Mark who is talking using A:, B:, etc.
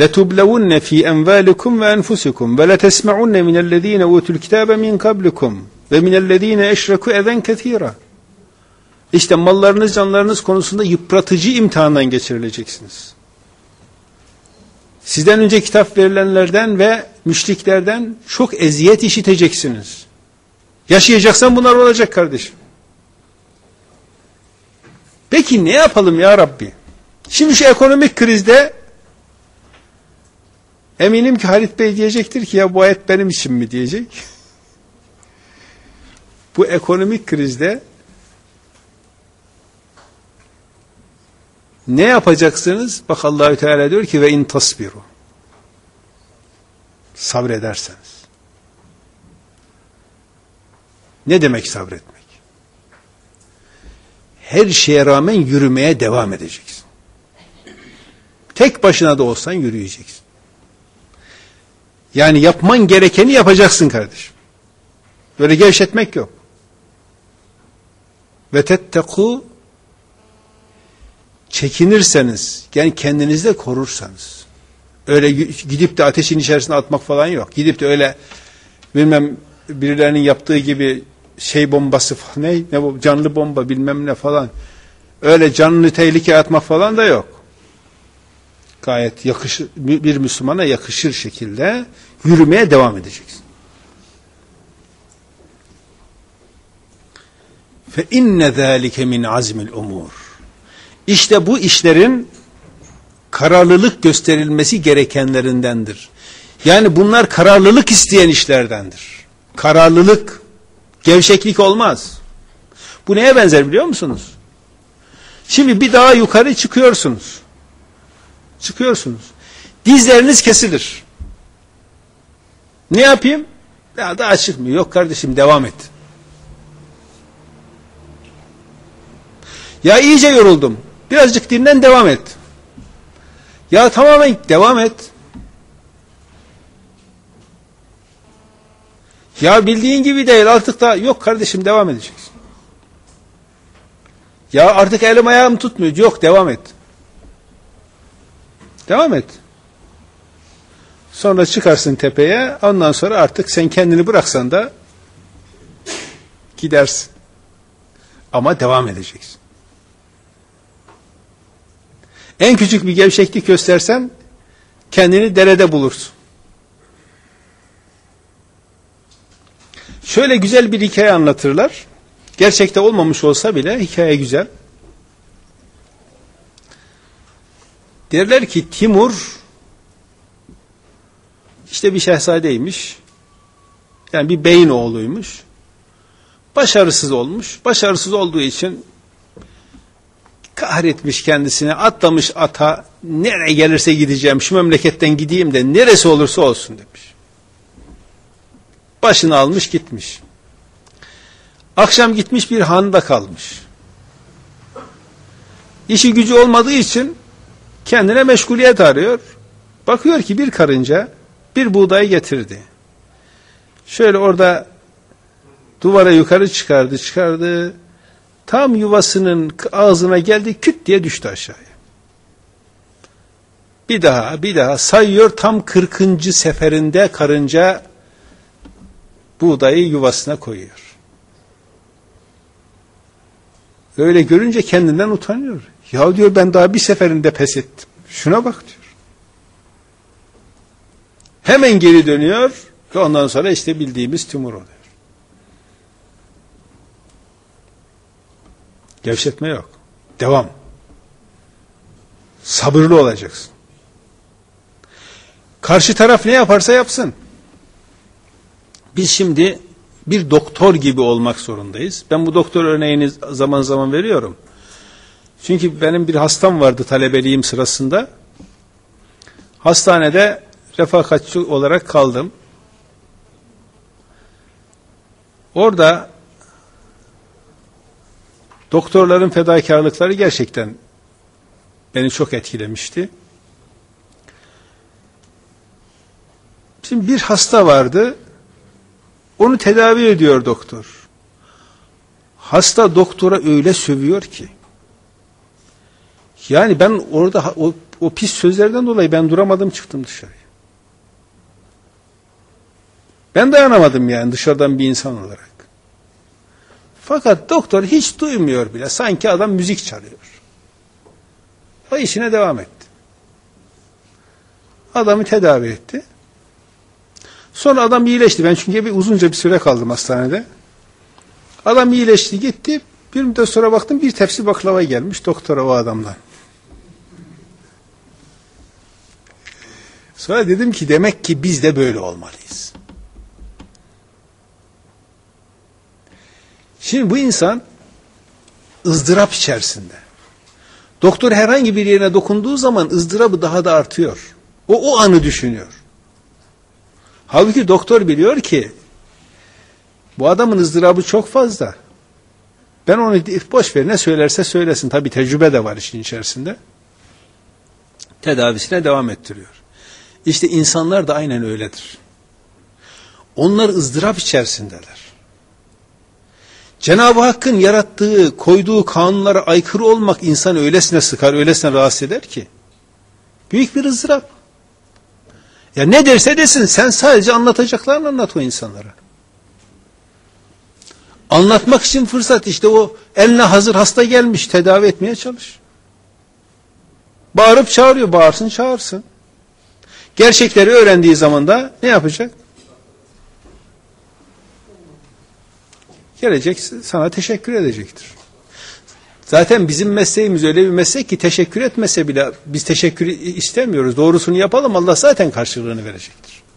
A: لَتُبْلَوُنَّ ف۪ي اَنْوَالِكُمْ وَاَنْفُسِكُمْ وَلَتَسْمَعُنَّ مِنَ الَّذ۪ينَ اُوتُوا الْكِتَابَ مِنْ قَبْلِكُمْ وَمِنَ الَّذ۪ينَ اَشْرَكُوا اَذًا كَث۪يرًا İşte mallarınız, canlarınız konusunda yıpratıcı imtihandan geçirileceksiniz. Sizden önce kitap verilenlerden ve müşriklerden çok eziyet işiteceksiniz. Yaşayacaksan bunlar olacak kardeşim. Peki ne yapalım ya Rabbi? Şimdi şu ekonomik krizde eminim ki Halit Bey diyecektir ki ya bu ayet benim için mi diyecek. Bu ekonomik krizde ne yapacaksınız? Bak Allahü Teala diyor ki ve in tasbiru. Sabrederseniz. Ne demek sabretmek? Her şeye rağmen yürümeye devam edeceksin. Tek başına da olsan yürüyeceksin. Yani yapman gerekeni yapacaksın kardeşim. Böyle gevşetmek yok. Ve tetteku çekinirseniz, yani kendinizde korursanız, öyle gidip de ateşin içerisine atmak falan yok. Gidip de öyle bilmem birilerinin yaptığı gibi şey bombası ne ne canlı bomba bilmem ne falan öyle canlı tehlikeye atmak falan da yok. Gayet yakışır bir Müslümana yakışır şekilde yürümeye devam edeceksin. Fe inne zalike min azmil umur. İşte bu işlerin kararlılık gösterilmesi gerekenlerindendir. Yani bunlar kararlılık isteyen işlerdendir. Kararlılık, gevşeklik olmaz. Bu neye benzer biliyor musunuz? Şimdi bir daha yukarı çıkıyorsunuz. Çıkıyorsunuz. Dizleriniz kesilir. Ne yapayım? Ya daha çıkmıyor. Yok kardeşim devam et. Ya iyice yoruldum. Birazcık dinlen devam et. Ya tamamen devam et. Ya bildiğin gibi değil artık da yok kardeşim devam edeceksin. Ya artık elim ayağım tutmuyor. Yok devam et. Devam et. Sonra çıkarsın tepeye ondan sonra artık sen kendini bıraksan da gidersin. Ama devam edeceksin. En küçük bir gevşeklik göstersen kendini derede bulursun. Şöyle güzel bir hikaye anlatırlar. Gerçekte olmamış olsa bile hikaye güzel. Derler ki Timur işte bir şehzadeymiş. Yani bir beyin oğluymuş. Başarısız olmuş. Başarısız olduğu için kahretmiş kendisine atlamış ata nereye gelirse gideceğim şu memleketten gideyim de neresi olursa olsun demiş. Başını almış gitmiş. Akşam gitmiş bir handa kalmış. İşi gücü olmadığı için kendine meşguliyet arıyor. Bakıyor ki bir karınca bir buğday getirdi. Şöyle orada duvara yukarı çıkardı çıkardı. Tam yuvasının ağzına geldi küt diye düştü aşağıya. Bir daha bir daha sayıyor tam kırkıncı seferinde karınca buğdayı yuvasına koyuyor. Öyle görünce kendinden utanıyor. Ya diyor ben daha bir seferinde pes ettim. Şuna bak diyor. Hemen geri dönüyor ve ondan sonra işte bildiğimiz tümör oluyor. Gevşetme yok. Devam. Sabırlı olacaksın. Karşı taraf ne yaparsa yapsın. Biz şimdi bir doktor gibi olmak zorundayız. Ben bu doktor örneğini zaman zaman veriyorum. Çünkü benim bir hastam vardı talebeliğim sırasında. Hastanede refakatçi olarak kaldım. Orada doktorların fedakarlıkları gerçekten beni çok etkilemişti. Şimdi bir hasta vardı. Onu tedavi ediyor doktor. Hasta doktora öyle sövüyor ki Yani ben orada o, o pis sözlerden dolayı ben duramadım çıktım dışarıya. Ben dayanamadım yani dışarıdan bir insan olarak. Fakat doktor hiç duymuyor bile. Sanki adam müzik çalıyor. O işine devam etti. Adamı tedavi etti. Sonra adam iyileşti. Ben çünkü bir uzunca bir süre kaldım hastanede. Adam iyileşti gitti. Bir müddet sonra baktım bir tepsi baklava gelmiş doktora o adamdan. Sonra dedim ki demek ki biz de böyle olmalıyız. Şimdi bu insan ızdırap içerisinde. Doktor herhangi bir yerine dokunduğu zaman ızdırabı daha da artıyor. O o anı düşünüyor. Halbuki doktor biliyor ki bu adamın ızdırabı çok fazla. Ben onu boş ver ne söylerse söylesin. Tabi tecrübe de var işin içerisinde. Tedavisine devam ettiriyor. İşte insanlar da aynen öyledir. Onlar ızdırap içerisindeler. Cenab-ı Hakk'ın yarattığı, koyduğu kanunlara aykırı olmak insan öylesine sıkar, öylesine rahatsız eder ki. Büyük bir ızdırap. Ya ne derse desin sen sadece anlatacaklarını anlat o insanlara. Anlatmak için fırsat işte o eline hazır hasta gelmiş tedavi etmeye çalış. Bağırıp çağırıyor bağırsın çağırsın. Gerçekleri öğrendiği zaman da ne yapacak? Gelecek sana teşekkür edecektir. Zaten bizim mesleğimiz öyle bir meslek ki teşekkür etmese bile biz teşekkür istemiyoruz. Doğrusunu yapalım Allah zaten karşılığını verecektir.